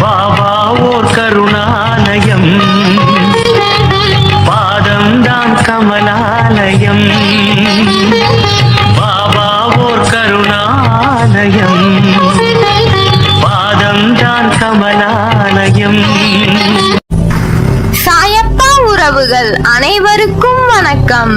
பாபா ஓர் கருணாலயம். பாதம் தான் கமலாலயம். பாபா ஓர் கருணாலயம். பாதம் தான் கமலாலயம். சாயப்பா உறவுகள் அனைவருக்கும் வணக்கம்.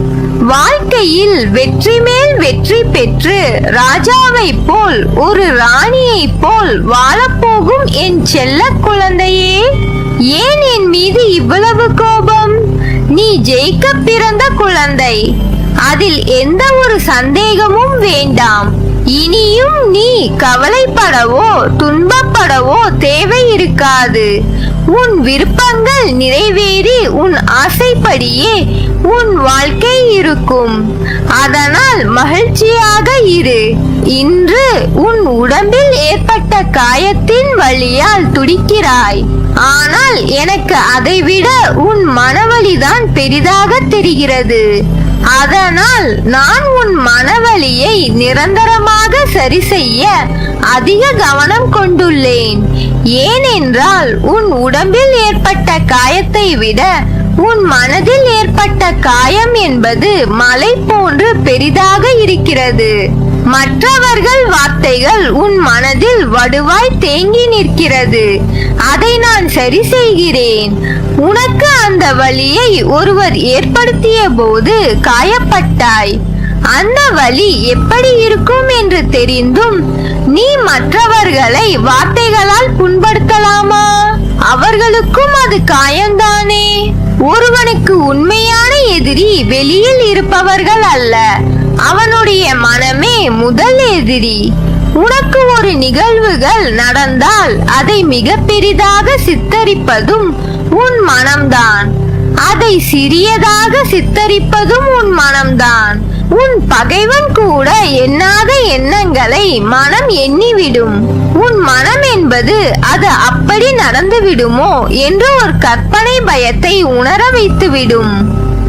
வாழ்க்கையில் வெற்றி மேல் வெற்றி பெற்று ராஜாவைப் போல் ஒரு ராணியைப் போல் வாழப்போகும் என் செல்ல குழந்தையே ஏன் என் மீது இவ்வளவு கோபம்? நீ ஜெயிக்க பிறந்த குழந்தை அதில் எந்த ஒரு சந்தேகமும் வேண்டாம். இனியும் நீ கவலைப்படவோ துன்பப்படவோ தேவை இருக்காது உன் விருப்பங்கள் நிறைவே உன் ஆசைப்படியே உன் வாழ்க்கை இருக்கும். அதனால் மகிழ்ச்சியாக இரு. இன்று உன் உடம்பில் ஏற்பட்ட காயத்தின் வழியால் துடிக்கிறாய். ஆனால் எனக்கு அதைவிட உன் மனவழிதான் பெரிதாக தெரிகிறது. அதனால் நான் உன் மனவழியை நிரந்தரமாக சரி செய்ய அதிக கவனம் கொண்டுள்ளேன். ஏனென்றால் உன் உடம்பில் ஏற்பட்ட காயத்தை விட உன் மனதில் ஏற்பட்ட காயம் என்பது மலை போன்று பெரிதாக இருக்கிறது. மற்றவர்கள் வார்த்தைகள் உன் மனதில் வடுவாய் தேங்கி நிற்கிறது. அதை நான் சரி செய்கிறேன். உனக்கு அந்த வழியை ஒருவர் ஏற்படுத்திய போது காயப்பட்டாய். அந்த வழி எப்படி இருக்கும் என்று தெரிந்தும் நீ மற்றவர்களை வார்த்தைகளால் புண்படுத்தலாமா? அவர்களுக்கும் அது காயம்தானே. ஒருவனுக்கு உண்மையான எதிரி வெளியில் இருப்பவர்கள் அல்ல. அவனுடைய மனமே முதல் எதிரி. உனக்கு ஒரு நிகழ்வுகள் நடந்தால் அதை மிக பெரிதாக சித்தரிப்பதும் உன் மனம்தான். அதை சிறியதாக சித்தரிப்பதும் உன் மனம்தான். உன் பகைவன் கூட எண்ணாத எண்ணங்களை மனம் எண்ணிவிடும். உன் மனம் என்பது அது அப்படி நடந்து விடுமோ என்று ஒரு கற்பனை பயத்தை உணர வைத்துவிடும்.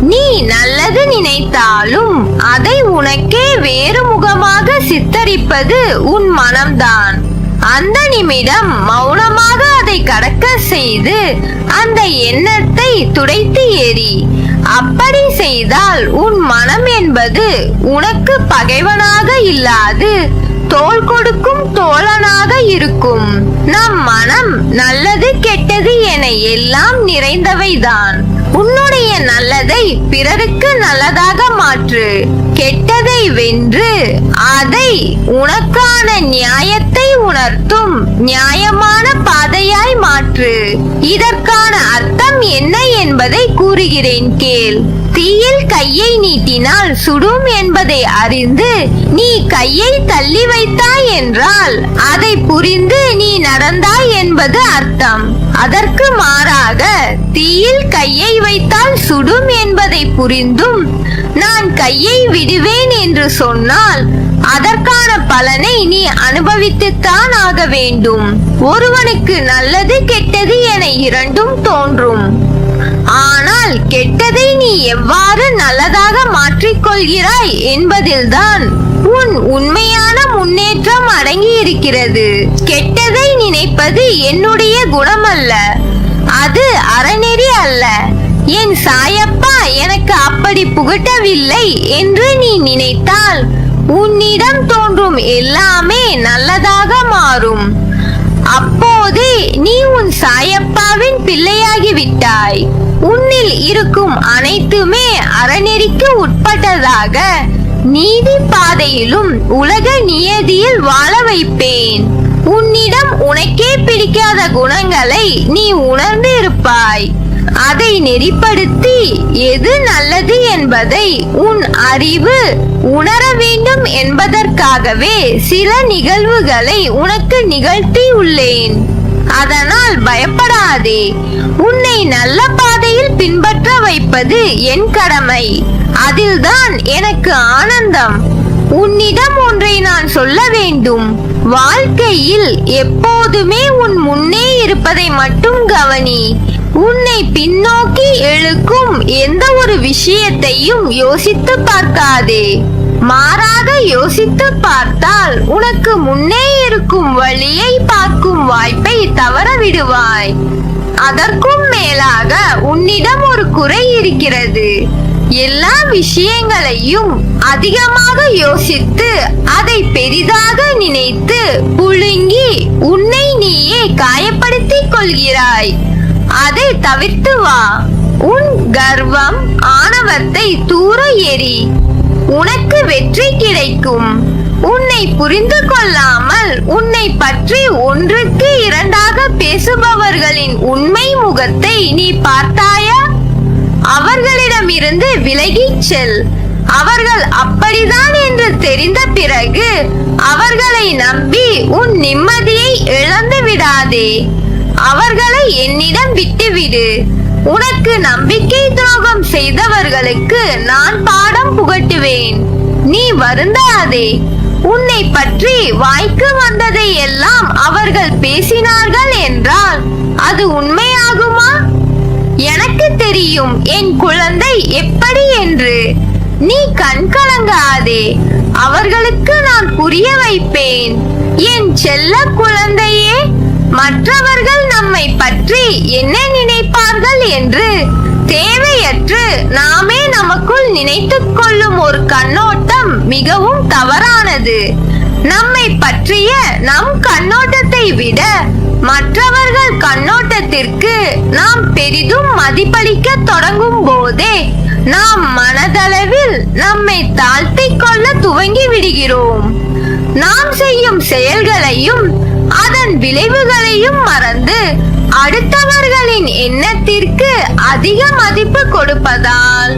நீ நல்லது நினைத்தாலும் அதை உனக்கே வேறு முகமாக சித்தரிப்பது உன் மனம்தான். அந்த நிமிடம் மௌனமாக அதை கடக்க செய்து அந்த எண்ணத்தை துடைத்து எறி அப்படி செய்தால் உன் மனம் என்பது உனக்கு பகைவனாக இல்லாது தோல் கொடுக்கும் தோழனாக இருக்கும். நம் மனம் நல்லது கெட்டது என எல்லாம் நிறைந்தவைதான். உன்னுடைய நல்லதை பிறருக்கு நல்லதாக மாற்று. கெட்டதை வென்று அதை உனக்கான நியாயத்தை உணர்த்தும் நியாயமான பாதையாய் மாற்று. இதற்கான அர்த்தம் என்ன என்பதை கூறுகிறேன் கேள். தீயில் கையை நீட்டினால் சுடும் என்பதை அறிந்து நீ கையை தள்ளி வைத்தாய் என்றால் அதை புரிந்து நீ நடந்தாய் என்பது அர்த்தம். அதற்கு மாறாக தீயில் கையை வைத்தால் சுடும் என்பதை புரிந்தும் நான் கையை விடுவேன் என்று சொன்னால் அதற்கான பலனை நீ அனுபவித்துத்தான் ஆக வேண்டும். ஒருவனுக்கு நல்லது கெட்டது என இரண்டும் தோன்றும். ஆனால் கெட்டதை நீ எவ்வாறு நல்லதாக மாற்றிக்கொள்கிறாய் என்பதில்தான் உன் உண்மையான முன்னேற்றம் அடங்கி இருக்கிறது கெட்டதை நினைப்பது என்னுடைய குணமல்ல அது அறநெறி அல்ல. என் சாயப்பா எனக்கு அப்படி புகட்டவில்லை என்று நீ நினைத்தால் உன்னிடம் தோன்றும் எல்லாமே நல்லதாக மாறும். அப்போது சாயப்பாவின் பிள்ளையாகி விட்டாய். உன்னில் இருக்கும் அனைத்துமே அறநெறிக்கு உட்பட்டதாக நீதி பாதையிலும் உலக நியதியில் வாழ வைப்பேன். உன்னிடம் உனக்கே பிடிக்காத குணங்களை நீ உணர்ந்து இருப்பாய். அதை நெறிப்படுத்தி எது நல்லது என்பதை உன் அறிவு உணர வேண்டும் என்பதற்காகவே சில நிகழ்வுகளை உனக்கு நிகழ்த்தி உள்ளேன். அதனால் பயப்படாதே. உன்னை நல்ல பாதையில் பின்பற்ற வைப்பது என் கடமை. அதில்தான் எனக்கு ஆனந்தம். உன்னிடம் ஒன்றை நான் சொல்ல வேண்டும். வாழ்க்கையில் எப்போதுமே உன் முன்னே இருப்பதை மட்டும் கவனி. உன்னை பின்னோக்கி இழுக்கும் எந்த ஒரு விஷயத்தையும் யோசித்து பார்க்காதே. மாறாக யோசித்து பார்த்தால் உனக்கு முன்னே இருக்கும் வழியை பார்க்கும் வாய்ப்பை தவற விடுவாய். அதற்கும் மேலாக உன்னிடம் ஒரு குறை இருக்கிறது. எல்லா விஷயங்களையும் அதிகமாக யோசித்து அதை பெரிதாக நினைத்து புழுங்கி உன்னை நீயே காயப்படுத்திக் கொள்கிறாய். அதை தவிர்த்து வா. உன் கர்வம் ஆணவத்தை தூர எறி உனக்கு வெற்றி கிடைக்கும். உன்னை புரிந்து கொள்ளாமல் உன்னை பற்றி ஒன்றுக்கு இரண்டாக பேசுபவர்களின் உண்மை முகத்தை நீ பார்த்தாயா? அவர்களிடமிருந்து விலகிச் செல். அவர்கள் அப்படிதான் என்று தெரிந்த பிறகு அவர்களை நம்பி உன் நிம்மதியை இழந்து விடாதே அவர்களை என்னிடம் விட்டுவிடு. உனக்கு நம்பிக்கை துரோகம் செய்தவர்களுக்கு நான் பாடம் புகட்டுவேன். நீ வருந்தாதே. உன்னை பற்றி வாய்க்கு வந்ததை எல்லாம் அவர்கள் பேசினார்கள் என்றால் அது உண்மையாகுமா? எனக்கு தெரியும் என் குழந்தை எப்படி என்று. நீ கண்கலங்காதே அவர்களுக்கு நான் புரிய வைப்பேன். என் செல்ல குழந்தையே மற்றவர்கள் நம்மை பற்றி என்ன கடவுள் என்று தேவையற்று நாமே நமக்குள் நினைத்துக் கொள்ளும் ஒரு கண்ணோட்டம் மிகவும் தவறானது. நம்மை பற்றிய நம் கண்ணோட்டத்தை விட மற்றவர்கள் கண்ணோட்டத்திற்கு நாம் பெரிதும் மதிப்பளிக்க தொடங்கும் போதே நாம் மனதளவில் நம்மை தாழ்த்தி கொள்ள துவங்கி விடுகிறோம். நாம் செய்யும் செயல்களையும் அதன் விளைவுகளையும் மறந்து அடுத்தவர்களின் எண்ணத்திற்கு அதிக மதிப்பு கொடுப்பதால்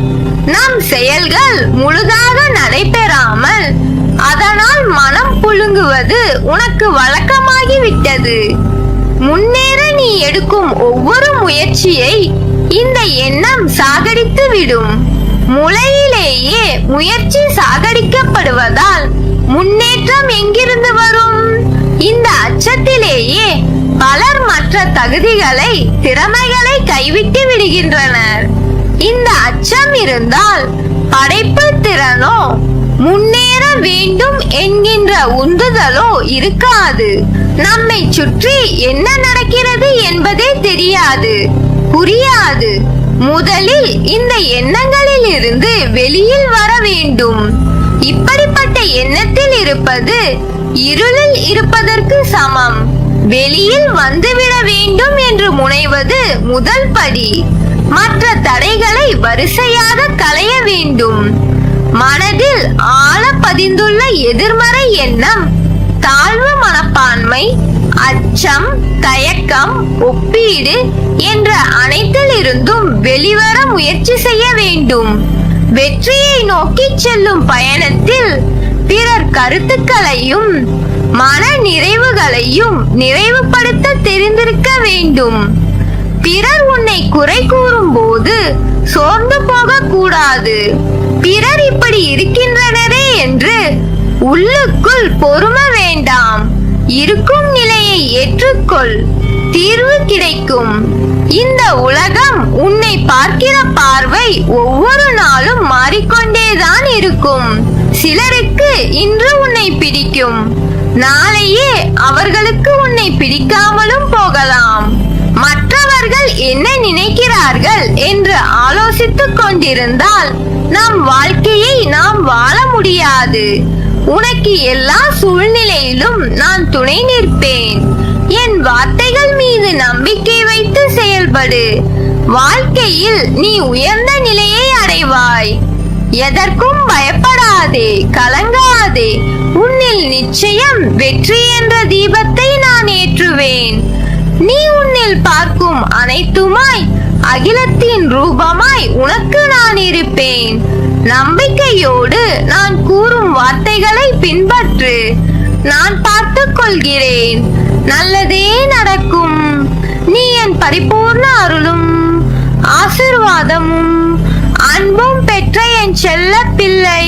நம் செயல்கள் முழுதாக நடைபெறாமல் அதனால் மனம் புழுங்குவது உனக்கு வழக்கமாகிவிட்டது. முன்னேற நீ எடுக்கும் ஒவ்வொரு முயற்சியை இந்த எண்ணம் சாகடித்து விடும் முளையிலேயே முயற்சி சாகடிக்கப்படுவதால் முன்னேற்றம் எங்கிருந்து வரும்? மற்ற தகுதிகளை திறமைகளை கைவிட்டு விடுகின்றனர். இந்த அச்சம் இருந்தால் படைப்பு திறனோ முன்னேற வேண்டும் என்கின்ற உந்துதலோ இருக்காது. நம்மை சுற்றி என்ன நடக்கிறது என்பதே தெரியாது. புரியாது. முதலில் இந்த எண்ணங்களில் இருந்து வெளியில் வர வேண்டும். இப்படிப்பட்ட எண்ணத்தில் இருப்பது இருளில் இருப்பதற்கு சமம். வெளியில் வந்துவிட வேண்டும் என்று முனைவது முதல் படி. மற்ற தடைகளை வரிசையாக களைய வேண்டும். மனதில் ஆழ பதிந்துள்ள எதிர்மறை எண்ணம் தாழ்வு மனப்பான்மை அச்சம் தயக்கம் ஒப்பீடு என்ற அனைத்தில் இருந்தும் வெளிவர முயற்சி செய்ய வேண்டும். வெற்றியை நோக்கி செல்லும் பயணத்தில் பிறர் கருத்துக்களையும் மன நிறைவுகளையும் நிறைவுபடுத்த தெரிந்திருக்க வேண்டும். பிறர் உன்னை குறை கூறும் போது சோர்ந்து போக கூடாது பிறர் இப்படி இருக்கின்றனரே என்று உள்ளுக்குள் பொறும வேண்டாம். இருக்கும் நிலையை ஏற்றுக்கொள். தீர்வு கிடைக்கும். இந்த உலகம் உன்னை பார்க்கிற பார்வை ஒவ்வொரு நாளும் மாறிக்கொண்டேதான் இருக்கும். சிலருக்கு இன்று உன்னை பிடிக்கும். நாளையே அவர்களுக்கு உன்னை பிடிக்காமலும் போகலாம். மற்றவர்கள் என்ன நினைக்கிறார்கள் என்று ஆலோசித்துக் கொண்டிருந்தால் நம் வாழ்க்கையை நாம் வாழ முடியாது. உனக்கு எல்லா சூழ்நிலையிலும் நான் துணை நிற்பேன். என் வார்த்தைகள் மீது நம்பிக்கை வைத்து செயல்படு. வாழ்க்கையில் நீ உயர்ந்த நிலையை அடைவாய். எதற்கும் பயப்படாதே கலங்காதே. உன்னில் நிச்சயம் வெற்றி என்ற தீபத்தை நான் ஏற்றுவேன். நீ உன்னில் பார்க்கும் அனைத்துமாய் அகிலத்தின் ரூபமாய் உனக்கு நான் இருப்பேன். நம்பிக்கையோடு நான் கூறும் வார்த்தைகளை பின்பற்று. நான் பார்த்துக் கொள்கிறேன் நல்லதே நடக்கும். நீ என் பரிபூர்ண அருளும் ஆசிர்வாதமும் அன்பும் பெற்ற என் செல்ல பிள்ளை